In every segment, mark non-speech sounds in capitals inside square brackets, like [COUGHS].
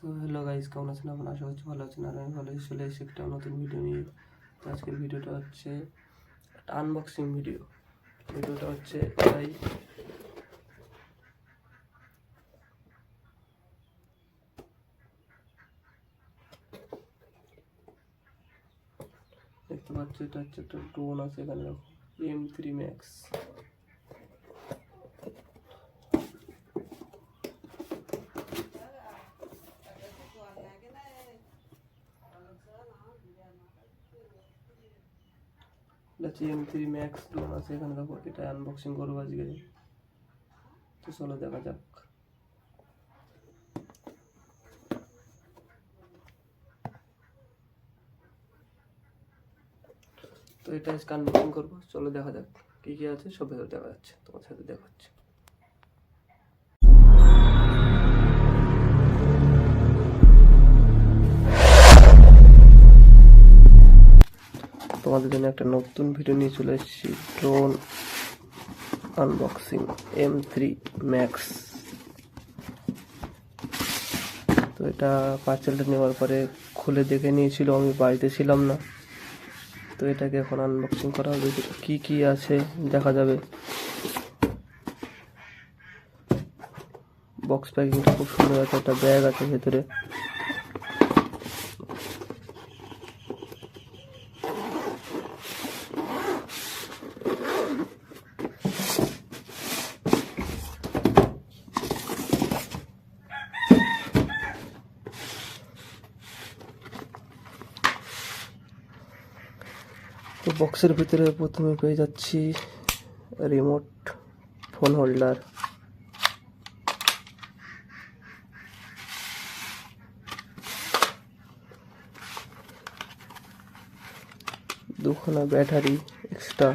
So hello guys, কেমন আছেন? আপনারা আশা করছি ভালো আছেন। আর আমি ভালো চলে এসেছি একটা নতুন ভিডিও নিয়ে। তো আজকের ভিডিওটা হচ্ছে একটা আনবক্সিং ভিডিও ভিডিওটা হচ্ছে এটাই দেখতে পাচ্ছ, এটা হচ্ছে একটা ড্রোন আছে এখানে এম থ্রি ম্যাক্স এটা হচ্ছে এম থ্রি ম্যাক্স ড্রোন আছে, এখানে দেখো, এটা আনবক্সিং করব আজকে। তো চলো দেখা যাক। তো এটা আজকে আনবক্সিং করব, চলো দেখা যাক কী কী আছে, সব ভেতরে দেখা যাচ্ছে, তোমার সাথে দেখা দেখাচ্ছে তোমাদের জন্য একটা নতুন ভিডিও নিয়ে চলে এসেছি। Drone unboxing M three max তো এটা পার্সেলটা নেওয়ার পরে খুলে দেখে নিয়েছিল, আমি বাড়িতে ছিলাম না। তো এটাকে এখন আনবক্সিং করা হবে। কী কী আছে দেখা যাবে। বক্স প্যাকিংটা খুব সুন্দর আছে, একটা ব্যাগ আছে ভেতরে তো বক্সের ভিতরে প্রথমে পেয়ে যাচ্ছি রিমোট ফোন হোল্ডার দুখানা ব্যাটারি এক্সট্রা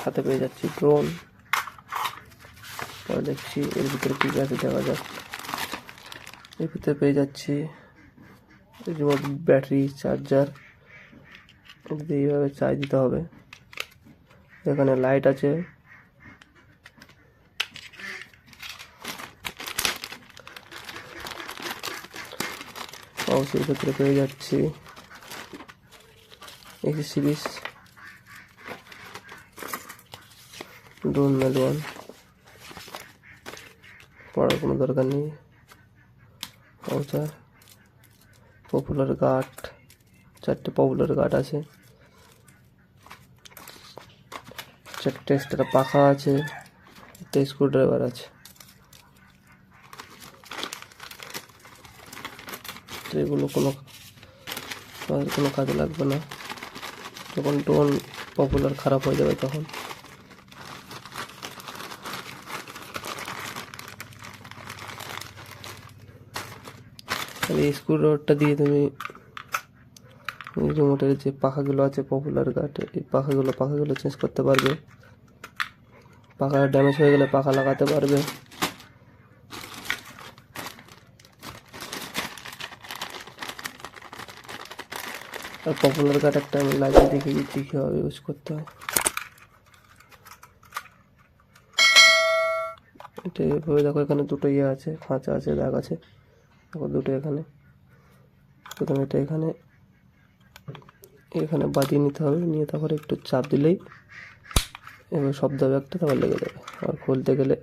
সাথে পেয়ে যাচ্ছি ড্রোন পরে দেখছি এর ভিতরে কী আছে দেখা যাক। এর ভিতরে পেয়ে যাচ্ছি রিমোট ব্যাটারি চার্জার এইভাবে চার্জ দিতে হবে। এখানে লাইট আছে। পাউচের ভেতরে পেয়ে যাচ্ছি। একটি সিরিজ ড্রোন ম্যালওয়ান পড়ার কোনো দরকার নেই। পপুলার গার্ড চারটে পপুলার গার্ড আছে। চারটে এক্সট্রা পাখা আছে, একটা স্ক্রু ড্রাইভার আছে। তো এগুলো কোনো আমাদের কোনো কাজে লাগবে না। যখন টোন পপুলার খারাপ হয়ে যাবে তখন। এই স্ক্রু ড্রাইভারটা দিয়ে তুমি রিমোটের যে পাখাগুলো আছে পপুলার গার্ড এই পাখাগুলো পাখাগুলো চেঞ্জ করতে পারবে। পাখা ড্যামেজ হয়ে গেলে পাখা লাগাতে পারবে। আর পপুলার গার্ড একটা আমি লাগিয়ে দেখে দিচ্ছি কীভাবে ইউজ করতে হয়। এটা এভাবে দেখো, এখানে দুটো ইয়ে আছে, খাঁচা আছে, দাগ আছে। দেখো দুটো এখানে। প্রথমে এটা এখানে। এখানে বাজিয়ে নিতে হবে, নিয়ে তারপরে একটু চাপ দিলেই এবার শব্দ একটা তারপর লেগে যাবে। আর খুলতে গেলে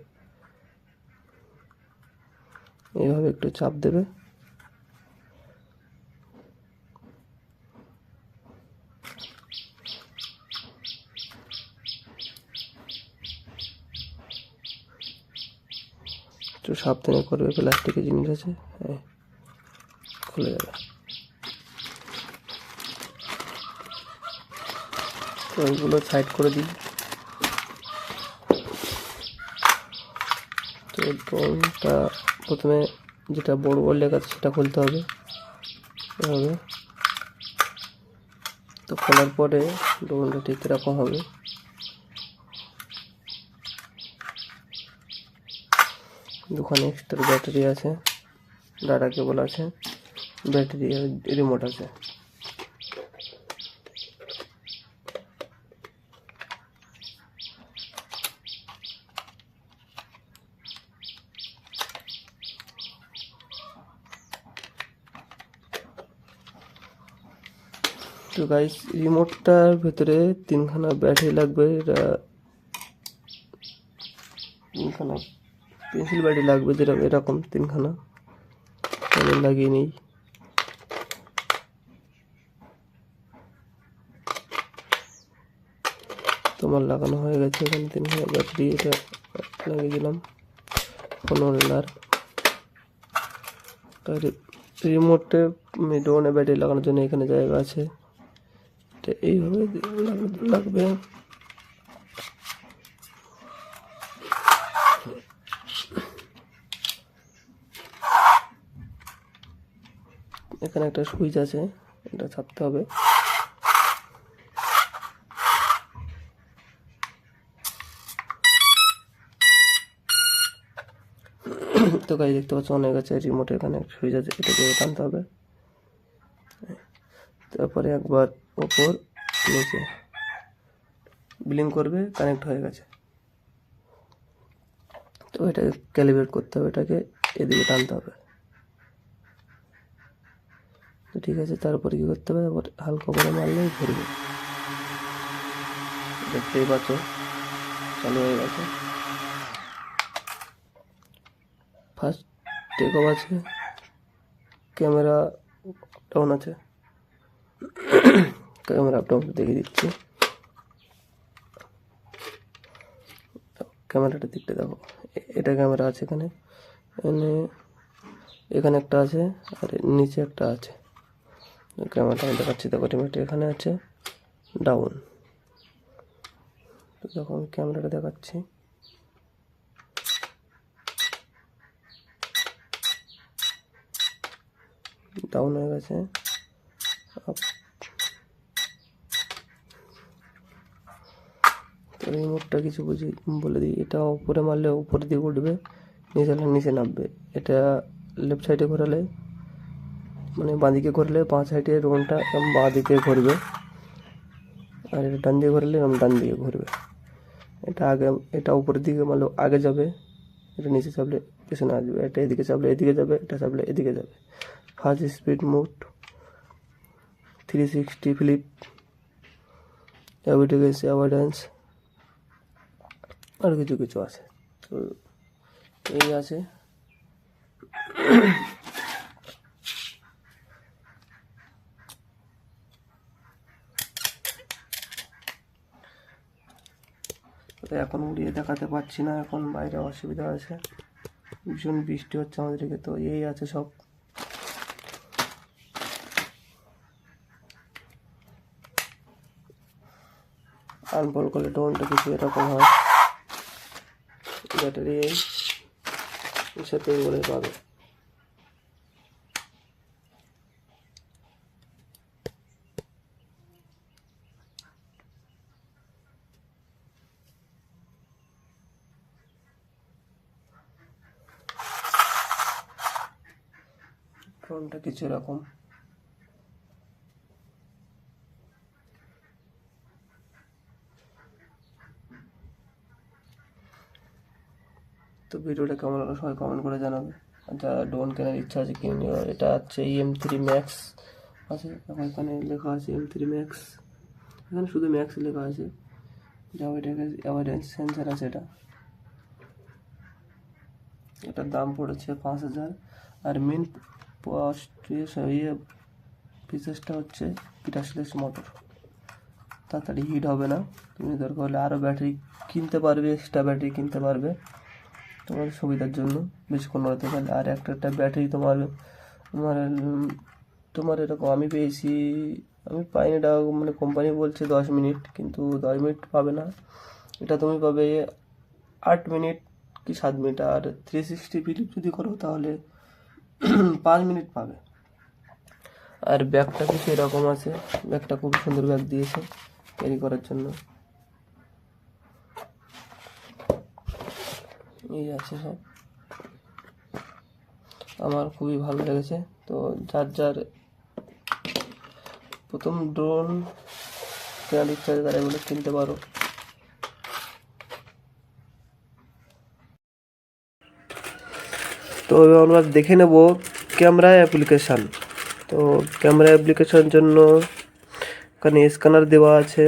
এইভাবে একটু চাপ দেবে। একটু সাবধানে করবে, প্লাস্টিকের জিনিস আছে হ্যাঁ খুলে যাবে। তো ওইগুলো সাইড করে দিই। তো ড্রোনটা প্রথমে যেটা বড় বড় লেখা সেটা খুলতে হবে। এভাবে। তো খোলার পরে ড্রোনটা ঠিক এরকম হবে। দুখানে এক্সট্রা ব্যাটারি আছে। ডাটা কেবল আছে। ব্যাটারি রিমোট আছে। গাইস রিমোটটার ভেতরে তিনখানা ব্যাটারি লাগবে, এটা তিনখানা পেন্সিল ব্যাটারি লাগবে যেরকম, এরকম তিনখানা। লাগিয়ে নিই। তোমার লাগানো হয়ে গেছে এখানে তিনখানা ব্যাটারি এটা লাগিয়ে দিলাম। আর আর রিমোটে ড্রোনে ব্যাটারি লাগানোর জন্য এখানে জায়গা আছে। এটা এইভাবে লাগবে। এখানে একটা সুইচ আছে, এটা ছাপতে হবে। তো গাড়ি দেখতে পাচ্ছ, অনেক আছে রিমোট এখানে সুইচ আছে এটা টানতে হবে। তারপরে একবার ওপর নিচে। বিলিং করবে কানেক্ট হয়ে গেছে। তো এটাকে ক্যালিব্রেট করতে হবে, এটাকে এদিকে টানতে হবে। তো ঠিক আছে, তারপরে কী করতে হবে? আবার হালকা করে মারলেই ঘুরবে দেখতেই পাচ্ছ, চালু হয়ে গেছে। ফার্স্ট টেক আছে। ক্যামেরা ডাউন আছে। [COUGHS] ক্যামেরা আপ ডাউন দেখিয়ে দিচ্ছি। ক্যামেরাটা দিকটা দেখো এটা ক্যামেরা আছে এখানে। এখানে এখানে একটা আছে আর নিচে একটা আছে। ক্যামেরাটা আমি দেখাচ্ছি। দেখো রিমোট এখানে আছে। ডাউন। তো দেখো, আমি ক্যামেরাটা দেখাচ্ছি। ডাউন হয়ে গেছে। তো রিমোটটা কিছু বুঝি বলে দিই। এটা উপরে মারলে উপরের দিকে উঠবে, নিচে হলে নিচে নামবে। এটা লেফট সাইডে ঘোরালে মানে বাঁদিকে ঘুরলে বাঁ সাইডে রোনটা এরকম বাঁ দিকে ঘুরবে। আর এটা ডান দিকে ঘুরলে এরকম ডান দিকে ঘুরবে। এটা আগে, এটা উপরের দিকে মারলে, আগে যাবে, এটা নিচে চাপলে পেছনে আসবে, এটা এদিকে চাপলে এদিকে যাবে, এটা চাপলে এদিকে যাবে। First speed mode three sixty flip অ্যাভিটেগেন্স avoidance আর কিছু কিছু আছে তো এই আছে। এখন উড়িয়ে দেখাতে পারছি না, এখন বাইরে অসুবিধা আছে। ভীষণ বৃষ্টি হচ্ছে আমাদেরকে, তো এই আছে সব। আনফল করলে টোনটা কিছু এরকম হয়। ব্যাটারি সাথে করে পাবে। টোনটা কিছু এরকম। ভিডিওটা কেমন লাগল সবাই কমেন্ট করে জানাবে। যারা ড্রোন কেনার ইচ্ছা আছে কিনে নেওয়া এটা হচ্ছে এম থ্রি ম্যাক্স আছে। এখানে লেখা আছে এম থ্রি ম্যাক্স এখানে শুধু ম্যাক্স লেখা আছে। যা এটাকে অ্যাভারেন্স সেন্সার আছে এটা। এটার দাম পড়েছে পাঁচ হাজার। আর মেন ইয়ে ফিচার্সটা হচ্ছে পিটাসলেস মোটর তাড়াতাড়ি হিট হবে না। তুমি দরকার হলে আরও ব্যাটারি কিনতে পারবে এক্সট্রা ব্যাটারি কিনতে পারবে। তোমার সুবিধার জন্য বেশিক্ষণ নড়াতে পারলে আর একটা একটা ব্যাটারি তোমার তোমার তোমার এরকম আমি পেয়েছি, আমি পাইনি, এটা মানে কোম্পানি বলছে দশ মিনিট কিন্তু দশ মিনিট পাবে না। এটা তুমি পাবে আট মিনিট কি সাত মিনিট আর থ্রি সিক্সটি ফিলিপ যদি করো, তাহলে [CLEARS THROAT] পাঁচ মিনিট পাবে। আর ব্যাগটা কিছু এরকম আছে ব্যাগটা খুব সুন্দর ব্যাগ দিয়েছে ক্যারি করার জন্য। এই আছে সব। আমার খুবই ভালো লেগেছে। তো যার যার প্রথম ড্রোন কেনার ইচ্ছা আছে তারা এগুলো কিনতে পারো। তো আমরা দেখে নেব ক্যামেরা অ্যাপ্লিকেশান তো ক্যামেরা অ্যাপ্লিকেশান জন্য এখানে স্ক্যানার দেওয়া আছে।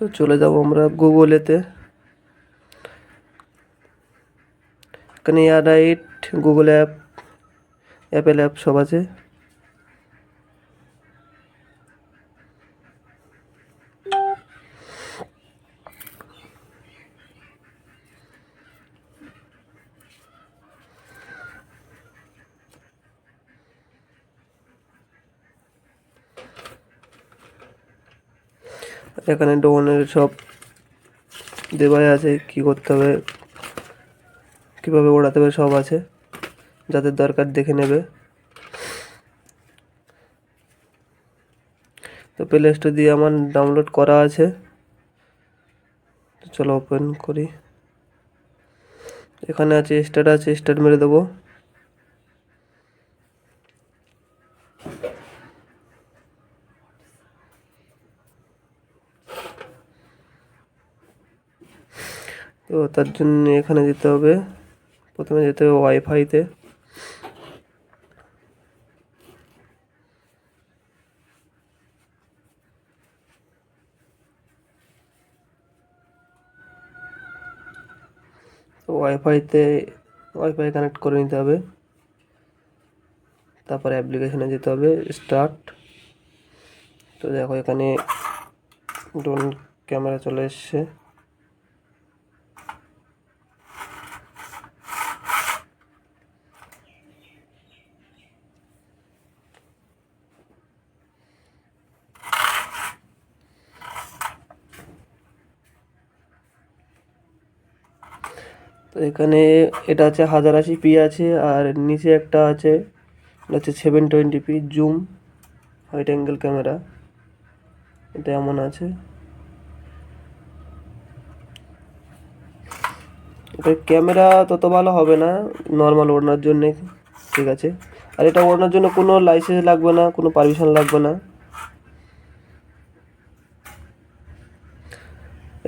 তো চলে যাব আমরা গুগলেতে। এখানে এয়াররাইট গুগল অ্যাপ অ্যাপেল অ্যাপ সব আছে। এখানে ড্রোনের সব দেওয়াই আছে, কি করতে হবে, কীভাবে ওড়াতে হবে সব আছে, যাদের দরকার দেখে নেবে। তো প্লে স্টোর দিয়ে আমার ডাউনলোড করা আছে। চলো ওপেন করি। এখানে আছে স্টার্ট আছে স্টার্ট মেরে দেবো। তো তার জন্য এখানে যেতে হবে। প্রথমে যেতে হবে ওয়াইফাইতে ওয়াইফাইতে ওয়াইফাই কানেক্ট করে নিতে হবে। তারপরে অ্যাপ্লিকেশনে যেতে হবে স্টার্ট তো দেখো এখানে ড্রোন ক্যামেরা চলে এসছে। এখানে এটা আছে হাজার আশি পি আছে, আর নিচে একটা আছে, এটা হচ্ছে seven twenty P zoom wide angle camera এটা এমন আছে। এটা ক্যামেরা তত ভালো হবে না নর্মাল ওড়নার জন্যে, ঠিক আছে। আর এটা ওড়নার জন্য কোনো লাইসেন্স লাগবে না, কোনো পারমিশন লাগবে না।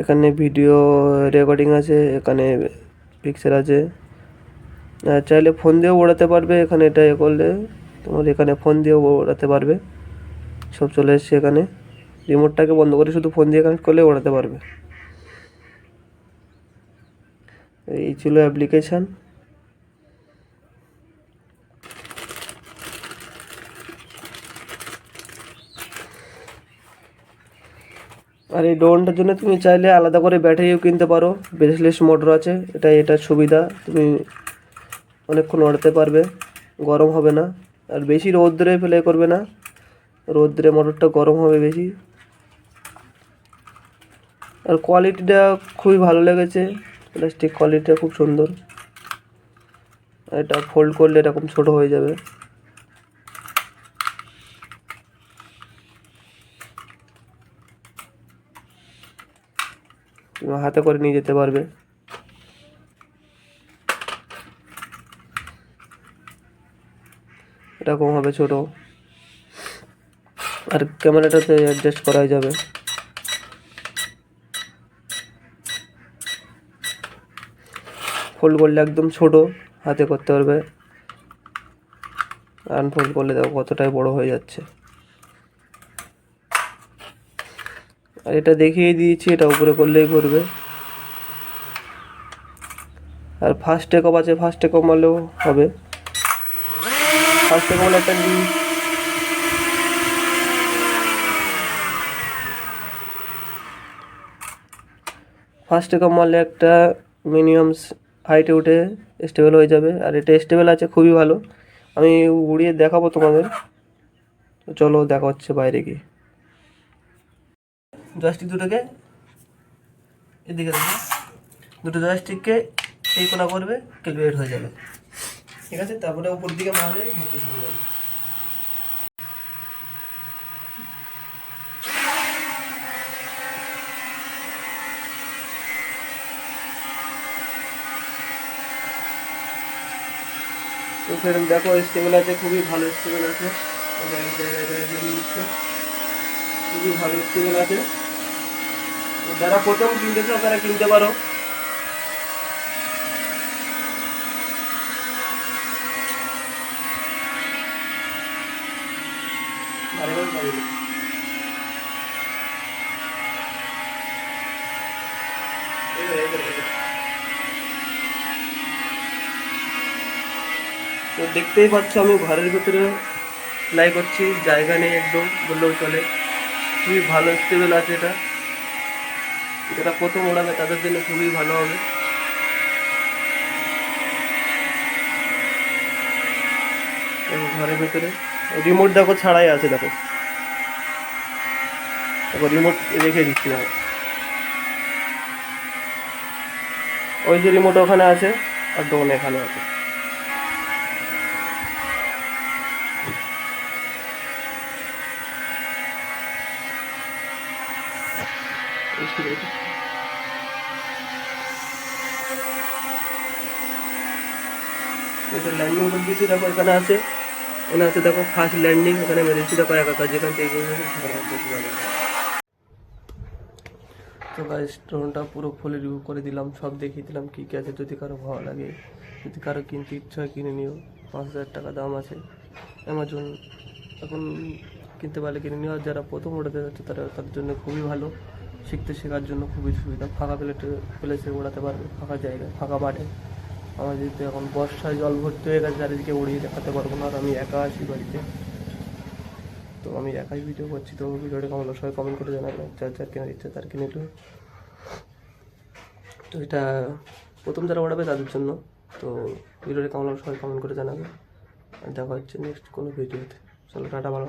এখানে ভিডিও রেকর্ডিং আছে, এখানে পিকচার আছে চাইলে ফোন দিয়েও ওড়াতে পারবে এখানে এটা এ করলে। তোমার এখানে ফোন দিয়েও ওড়াতে পারবে। সব চলে এসছে এখানে। রিমোটটাকে বন্ধ করে শুধু ফোন দিয়ে কানেক্ট করলে ওড়াতে পারবে। এই ছিল অ্যাপ্লিকেশান আর এই ড্রোনটার জন্য তুমি চাইলে আলাদা করে ব্যাটারিও কিনতে পারো। ব্রেসলেস মোটর আছে এটা এটার সুবিধা। তুমি অনেকক্ষণ ওড়াতে পারবে, গরম হবে না। আর বেশি রৌদ্রে ফেলে করবে না। রৌদ্রে মোটরটা গরম হবে বেশি। আর কোয়ালিটিটা খুবই ভালো লেগেছে। প্লাস্টিক কোয়ালিটিটা খুব সুন্দর। এটা ফোল্ড করলে এরকম ছোট হয়ে যাবে। হাতে করে নিয়ে যেতে পারবে। এরকম হবে ছোট। আর ক্যামেরাটাতে অ্যাডজাস্ট করা যাবে। ফোল্ড করলে একদম ছোট, হাতে করতে পারবে। আনফোল্ড করলে দেখো কতটাই বড় হয়ে যাচ্ছে। আর এটা দেখিয়ে দিয়েছি, এটা উপরে করলেই করবে। আর ফার্স্ট টেকঅপ আছে ফার্স্ট টেকঅপ মারলেও হবে। ফার্স্ট টেকঅপ মারলে একটা ফার্স্ট টেকঅপ মারলে একটা মিনিমাম হাইটে উঠে স্টেবল হয়ে যাবে। আর এটা স্টেবল আছে, খুবই ভালো। আমি উড়িয়ে দেখাবো তোমাদের। চলো দেখা হচ্ছে বাইরে গিয়ে। জয়স্টিক দুটোকে এদিকে দেখো। দুটো জয়স্টিককে এই কোনা করবে ক্যালকুলেট হয়ে যাবে। ঠিক আছে? তারপরে উপর দিকে মারলে ঘুরতে শুরু হবে। তো দেখো স্টেবল আছে, খুবই ভালো স্টেবল আছে। খুবই ভালো স্টেবল আছে। যারা প্রথম কিনতে চাও তারা কিনতে পারো। তো দেখতেই পাচ্ছ, আমি ঘরের ভেতরে সেলাই করছি, জায়গা নেই একদম, বললেও চলে। খুবই ভালো স্টেবল আছে এটা। যারা প্রথম ওড়াবে তাদের জন্য খুবই ভালো হবে। ঘরের ভেতরে রিমোট দেখো, ছাড়াই আছে দেখো। দেখো রিমোট রেখে দিচ্ছি দেখো। ওই যে রিমোট ওখানে আছে, আর ডোন এখানে আছে। এটা ল্যান্ডিং করে দিয়েছি দেখো এখানে আছে এখানে আছে দেখো ফার্স্ট ল্যান্ডিং এখানে মেরেছি দেখো, একা যেখান থেকে। তো গাইস ড্রোনটা পুরো ফুলে রিভিউ করে দিলাম। সব দেখিয়ে দিলাম কী কী আছে। যদি কারও ভালো লাগে, যদি কারও কিনতে ইচ্ছা হয়, কিনে নিও। পাঁচ হাজার টাকা দাম আছে। অ্যামাজন এখন কিনতে পারলে কিনে নিও। আর যারা প্রথম ওড়াতে যাচ্ছে, তারা তাদের জন্য খুবই ভালো। শিখতে শেখার জন্য খুবই সুবিধা। ফাঁকা প্লেটে প্লেসে ওড়াতে পারবে, ফাঁকা জায়গায়, ফাঁকা মাঠে। আমার যেহেতু এখন বর্ষায় জল ভর্তি হয়ে গেছে, চারিদিকে উড়িয়ে দেখাতে পারব না, আর আমি একা আছি বাড়িতে। তো আমি একাই ভিডিও করছি, তো ভিডিওটা কেমন সবাই কমেন্ট করে জানাবেন। যার যার কেনার ইচ্ছা তার কিনে নেবে তো এটা প্রথম যারা ওড়াবে তাদের জন্য। তো ভিডিওটা কেমন সবাই কমেন্ট করে জানাবে আর দেখা হচ্ছে নেক্সট কোনো ভিডিওতে চলো, টাটা, ভালো